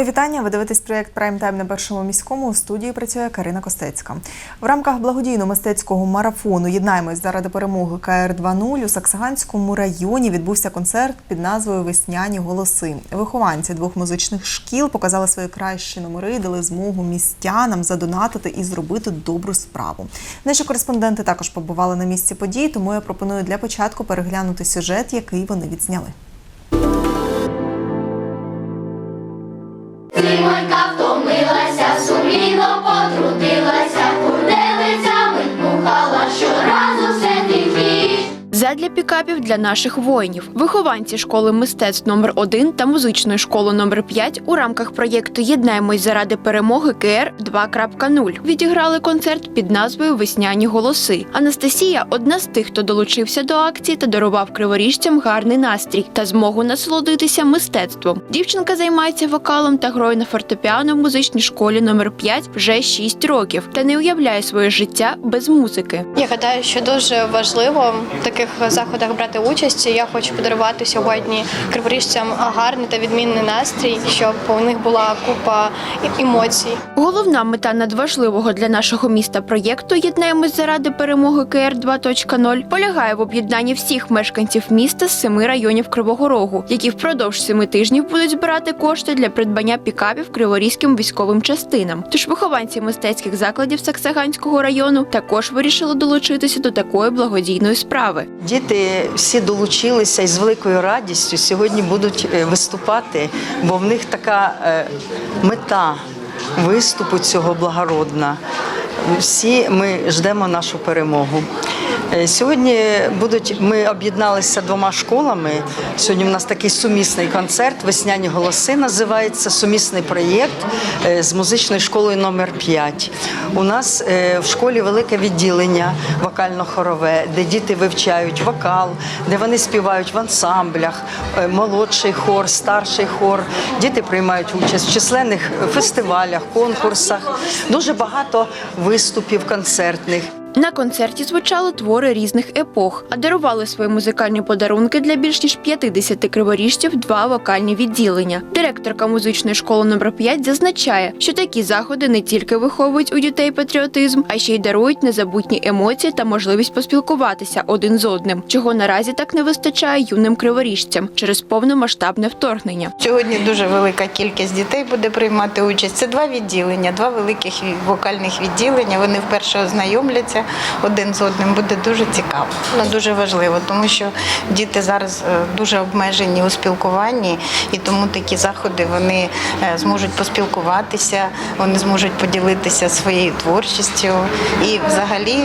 Мої вітання. Ви дивитесь проєкт Прайм Тайм на першому міському. У студії працює Карина Костецька. В рамках благодійно-мистецького марафону Єднаймось заради перемоги КР 2.0 у Саксаганському районі відбувся концерт під назвою Весняні голоси. Вихованці двох музичних шкіл показали свої кращі номери, дали змогу містянам задонатити і зробити добру справу. Наші кореспонденти також побували на місці подій, тому я пропоную для початку переглянути сюжет, який вони відзняли. anyone Задля пікапів для наших воїнів. Вихованці школи мистецтв номер 1 та музичної школи номер 5 у рамках проєкту Єднаємось заради перемоги КР 2.0 відіграли концерт під назвою Весняні голоси. Анастасія одна з тих, хто долучився до акції та дарував криворіжцям гарний настрій та змогу насолодитися мистецтвом. Дівчинка займається вокалом та грою на фортепіано в музичній школі номер 5 вже 6 років та не уявляє своє життя без музики. Я гадаю, що дуже важливо таких заходах брати участь. Я хочу подарувати сьогодні криворіжцям гарний та відмінний настрій, щоб у них була купа емоцій. Головна мета надважливого для нашого міста проєкту Єднаємось заради перемоги КР 2.0 полягає в об'єднанні всіх мешканців міста з семи районів Кривого Рогу, які впродовж семи тижнів будуть збирати кошти для придбання пікапів криворізьким військовим частинам. Тож вихованці мистецьких закладів Саксаганського району також вирішили долучитися до такої благодійної справи. Діти всі долучилися і з великою радістю сьогодні будуть е, виступати, бо в них така е, мета виступу цього благородна. Всі ми ждемо нашу перемогу. Е, Сьогодні будуть ми об'єдналися двома школами. Сьогодні в нас такий сумісний концерт. Весняні голоси називається сумісний проєкт е, з музичною школою номер 5 У нас е, в школі велике відділення вокально-хорове, де діти вивчають вокал, де вони співають в ансамблях, молодший хор, старший хор. Діти приймають участь в численних фестивалях, конкурсах. Дуже багато виступів концертних. На концерті звучали твори різних епох, а дарували свої музикальні подарунки для більш ніж 50 криворіжців два вокальні відділення. Директорка музичної школи номер 5 зазначає, що такі заходи не тільки виховують у дітей патріотизм, а ще й дарують незабутні емоції та можливість поспілкуватися один з одним, чого наразі так не вистачає юним криворіжцям через повномасштабне вторгнення. Сьогодні дуже велика кількість дітей буде приймати участь. Це два відділення, два великих вокальних відділення. Вони вперше ознайомляться один з одним. Буде дуже цікаво. Ну дуже важливо, тому що діти зараз е, дуже обмежені у спілкуванні, і тому такі заходи вони е, зможуть поспілкуватися, вони зможуть поділитися своєю творчістю і взагалі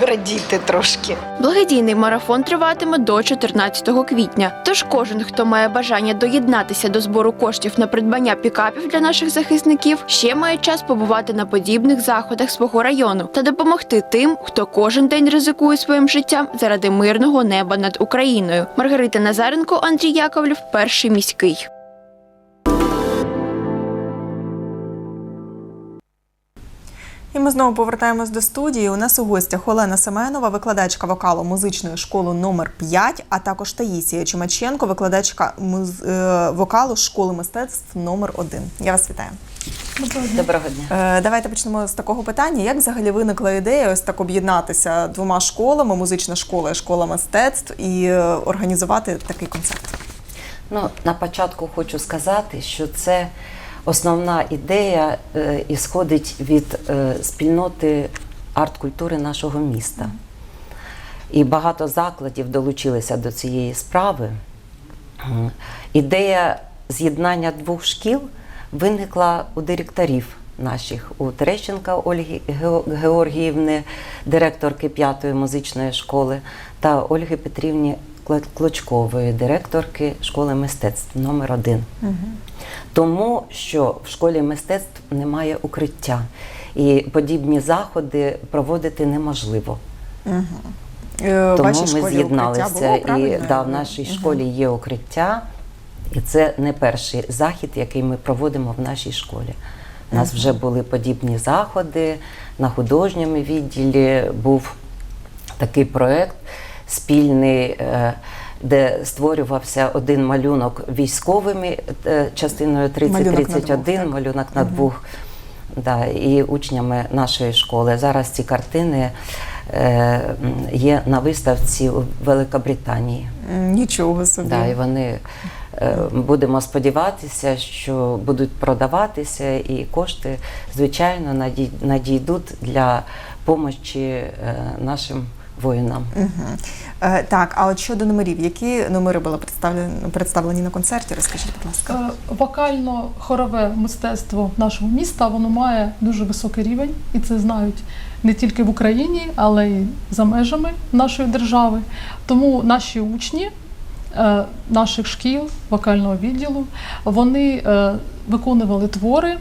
радіти трошки. Благодійний марафон триватиме до 14 квітня. Тож кожен, хто має бажання доєднатися до збору коштів на придбання пікапів для наших захисників, ще має час побувати на подібних заходах свого району та допомогти тим, хто кожен день ризикує своїм життям заради мирного неба над Україною. Маргарита Назаренко, Андрій Яковлів, перший міський. І ми знову повертаємось до студії. У нас у гостях Олена Семенова, викладачка вокалу музичної школи номер 5 а також Таїсія Чумаченко, викладачка муз- е, вокалу школи мистецтв номер 1 Я вас вітаю. Доброго дня. Е, Давайте почнемо з такого питання. Як взагалі виникла ідея ось так об'єднатися двома школами, музична школа і школа мистецтв, і е, організувати такий концерт? Ну, на початку хочу сказати, що це основна ідея е, ісходить від спільноти арт-культури нашого міста. І багато закладів долучилися до цієї справи. Ідея з'єднання двох шкіл виникла у директорів наших, у Терещенка Ольги Георгіївни, директорки п'ятої музичної школи, та Ольги Петрівні Клочкової, директорки школи мистецтв номер 1 Тому що в школі мистецтв немає укриття, і подібні заходи проводити неможливо. В Тому вашій ми з'єдналися. І да, в нашій школі є укриття, і це не перший захід, який ми проводимо в нашій школі. У нас вже були подібні заходи на художньому відділі. Був такий проект спільний е, де створювався один малюнок військовими е, частиною Малюнок на 3031, двох, малюнок на двох. Да, і учнями нашої школи. Зараз ці картини є на виставці у Великобританії. Нічого собі. Да, і вони е, будемо сподіватися, що будуть продаватися, і кошти, звичайно, наді- надійдуть для допомоги е, нашим воїнам. Мгм. Е, Так, а от щодо номерів, які номери були представлені, представлені на концерті? Розкажіть, будь ласка. Е, Вокально-хорове мистецтво нашого міста воно має дуже високий рівень, і це знають не тільки в Україні, але й за межами нашої держави. Тому наші учні е, наших шкіл, вокального відділу, вони е, виконували твори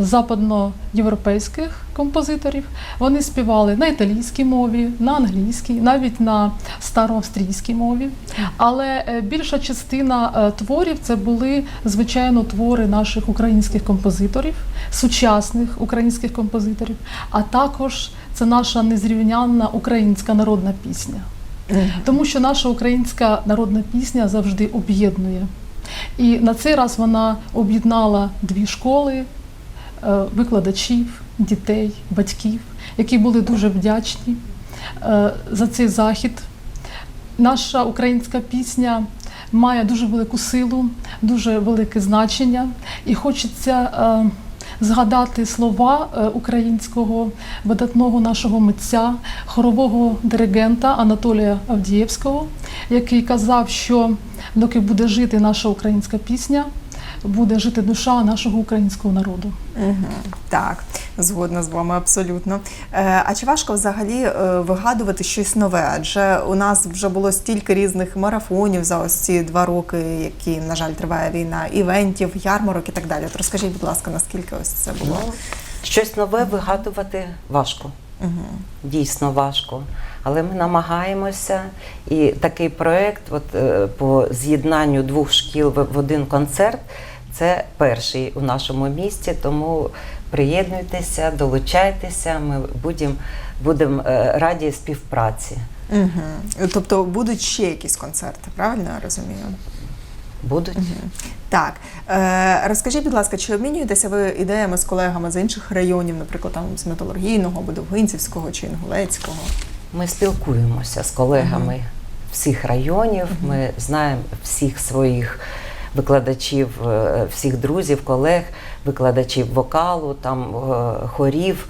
западноєвропейських композиторів. Вони співали на італійській мові, на англійській, навіть на староавстрійській мові. Але е, більша частина е, творів це були звичайно твори наших українських композиторів, сучасних українських композиторів, а також це наша незрівнянна українська народна пісня. Тому що наша українська народна пісня завжди об'єднує. І на цей раз вона об'єднала дві школи, е, викладачів, дітей, батьків, які були дуже вдячні е, за цей захід. Наша українська пісня має дуже велику силу, дуже велике значення, і хочеться е, згадати слова українського видатного нашого митця, хорового диригента Анатолія Авдієвського, який казав, що доки буде жити наша українська пісня, буде жити душа нашого українського народу. Так, згодна з вами абсолютно. Е, А чи важко взагалі е, вигадувати щось нове? Адже у нас вже було стільки різних марафонів за ось ці два роки, які, на жаль, триває війна, івентів, ярмарок і так далі. От розкажіть, будь ласка, наскільки ось це було? Ну, щось нове вигадувати важко. Дійсно важко. Але ми намагаємося. І такий проєкт от, е, по з'єднанню двох шкіл в один концерт це перший у нашому місті. Тому приєднуйтеся, долучайтеся. Ми будемо будем е, раді співпраці. Угу. Тобто будуть ще якісь концерти, правильно я розумію? Будуть. Так, е, розкажіть, будь ласка, чи обмінюєтеся ви ідеями з колегами з інших районів, наприклад, там з Металургійного, або Довгинцівського чи Інгулецького? Ми спілкуємося з колегами всіх районів. Ми знаємо всіх своїх викладачів, е, всіх друзів, колег, викладачів вокалу, там е, хорів,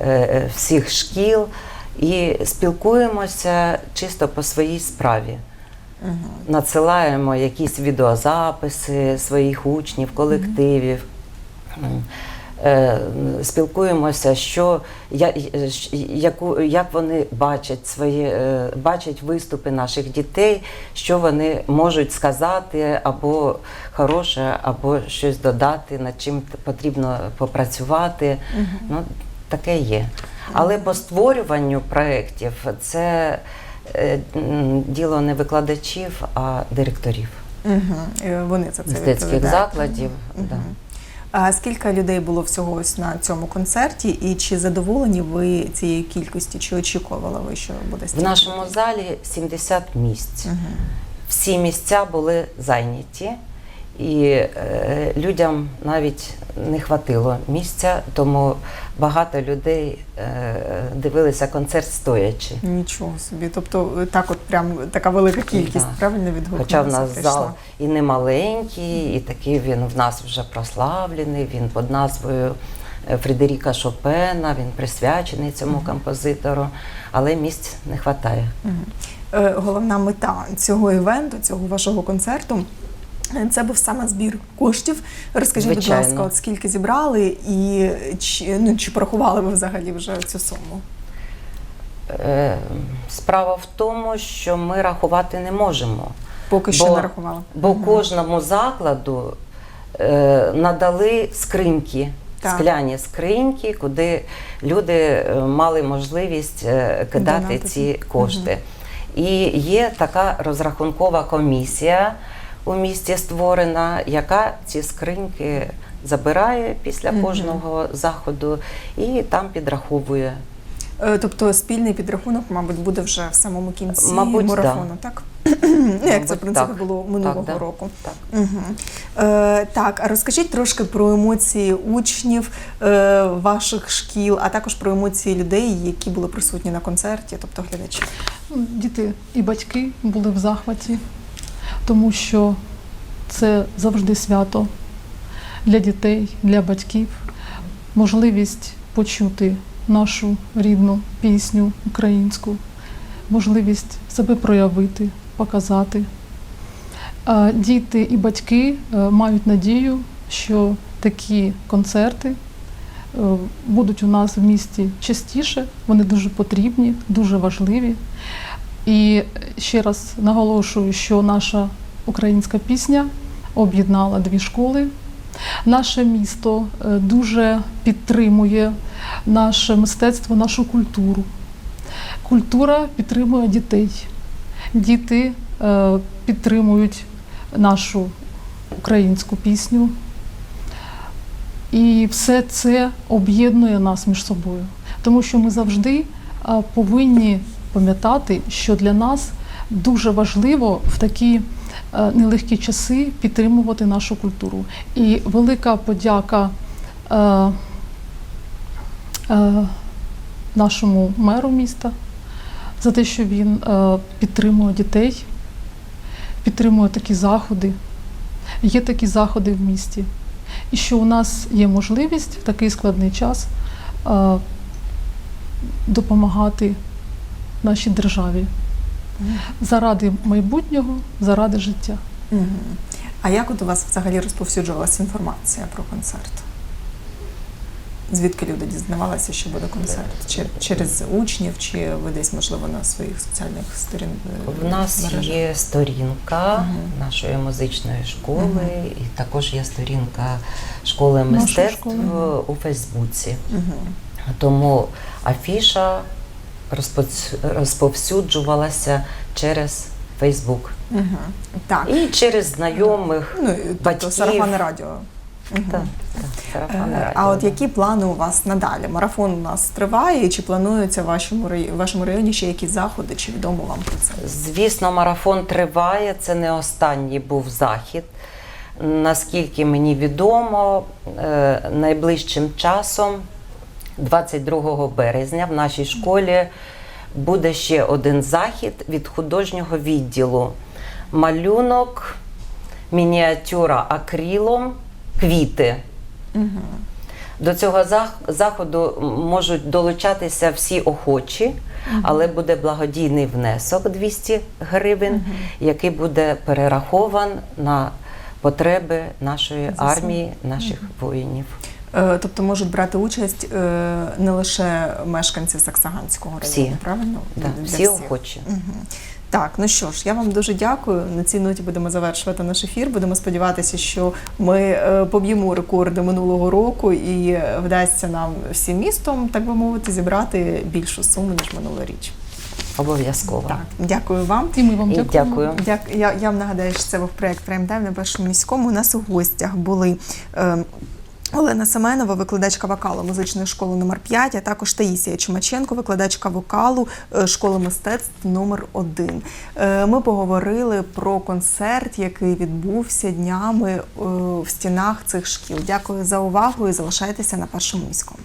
е, всіх шкіл і спілкуємося чисто по своїй справі. Надсилаємо якісь відеозаписи своїх учнів, колективів. Е, Спілкуємося, що я, е, яку, як вони бачать свої е, бачать виступи наших дітей, що вони можуть сказати або хороше, або щось додати, над чим потрібно попрацювати. Ну, таке є. Але по створюванню проєктів це е, діло не викладачів, а директорів Угу. Вони за це відповідають. закладів. Да. А скільки людей було всього ось на цьому концерті, і чи задоволені ви цією кількістю, чи очікували ви, що буде В нашому залі 70 місць. Угу. Всі місця були зайняті, і е, людям навіть не хватило місця, тому багато людей е, дивилися концерт стоячи. Нічого собі. Тобто е, так, от прям така велика кількість, Да. правильно відгукнулася? Хоча в нас прийшла? зал і не маленький, і такий він в нас вже прославлений. Він під назвою е, Фредеріка Шопена. Він присвячений цьому композитору, але місць не вистачає. Е, Головна мета цього івенту, цього вашого концерту. Це був саме збір коштів. Розкажіть, Звичайно. будь ласка, от скільки зібрали, і чи, ну, чи порахували ви взагалі вже цю суму? Е, Справа в тому, що ми рахувати не можемо. Поки що Бо- не рахували. Бо кожному закладу е, надали скриньки, Так. скляні скриньки, куди люди е, мали можливість е, кидати Донатити. ці кошти. І є така розрахункова комісія у місті створена, яка ці скриньки забирає після кожного заходу і там підраховує. Е, Тобто спільний підрахунок, мабуть, буде вже в самому кінці Мабуть, марафону, так? ну, як це, в принципі, так. було минулого Так, да. року. Так. Угу. Е, так, а розкажіть трошки про емоції учнів е, ваших шкіл, а також про емоції людей, які були присутні на концерті, тобто глядачів. Ну, Діти і батьки були в захваті, тому що це завжди свято для дітей, для батьків, можливість почути нашу рідну пісню українську, можливість себе проявити, показати. Діти і батьки е, мають надію, що такі концерти е, будуть у нас в місті частіше, вони дуже потрібні, дуже важливі. І ще раз наголошую, що наша українська пісня об'єднала дві школи. Наше місто е, дуже підтримує наше мистецтво, нашу культуру. Культура підтримує дітей. Діти е, підтримують нашу українську пісню. І все це об'єднує нас між собою. Тому що ми завжди повинні пам'ятати, що для нас дуже важливо в такі е, нелегкі часи підтримувати нашу культуру. І велика подяка е, е, нашому меру міста за те, що він е, підтримує дітей, підтримує такі заходи. Є такі заходи в місті. І що у нас є можливість в такий складний час е, допомагати нашій державі заради майбутнього, заради життя. Угу. А як от у вас взагалі розповсюджувалася інформація про концерт? Звідки люди дізнавалися, що буде концерт? Чи через учнів, чи ви десь, можливо, на своїх соціальних сторін? В нас мережах? є сторінка Мгм. нашої музичної школи, і також є сторінка школи мистецтв школи. у Фейсбуці. Мгм. Тому афіша розповсюджувалася через Фейсбук. Так. і через знайомих. Ну, тобто батьків. сарафанне радіо. Мгм. Так, так, Е, радіо, А от які плани у вас надалі? Марафон у нас триває, чи плануються в вашому в вашому районі ще якісь заходи, чи відомо вам про це? Звісно, марафон триває. Це не останній був захід. Наскільки мені відомо, е, найближчим часом, 22 березня, в нашій школі буде ще один захід від художнього відділу. Малюнок, мініатюра акрилом, квіти. До цього заходу можуть долучатися всі охочі, але буде благодійний внесок 200 гривень, який буде перерахован на потреби нашої армії, наших воїнів. Е, Тобто можуть брати участь е, не лише мешканці Саксаганського району, Всі. правильно? Да, Для всі всіх. охочі. Мгм. Так, ну що ж, я вам дуже дякую. На цій ноті будемо завершувати наш ефір. Будемо сподіватися, що ми е, поб'ємо рекорди минулого року і вдасться нам всім містом, так би мовити, зібрати більшу суму ніж минулоріч. Обов'язково. Так, дякую вам. І ми вам І дякую. Дяк, я, я вам нагадаю, що це був проект Прайм на першому міському. У нас у гостях були. Е, Олена Семенова, викладачка вокалу музичної школи номер 5 а також Таїсія Чумаченко, викладачка вокалу е, школи мистецтв номер 1 Е, Ми поговорили про концерт, який відбувся днями е, в стінах цих шкіл. Дякую за увагу і залишайтеся на першому міському.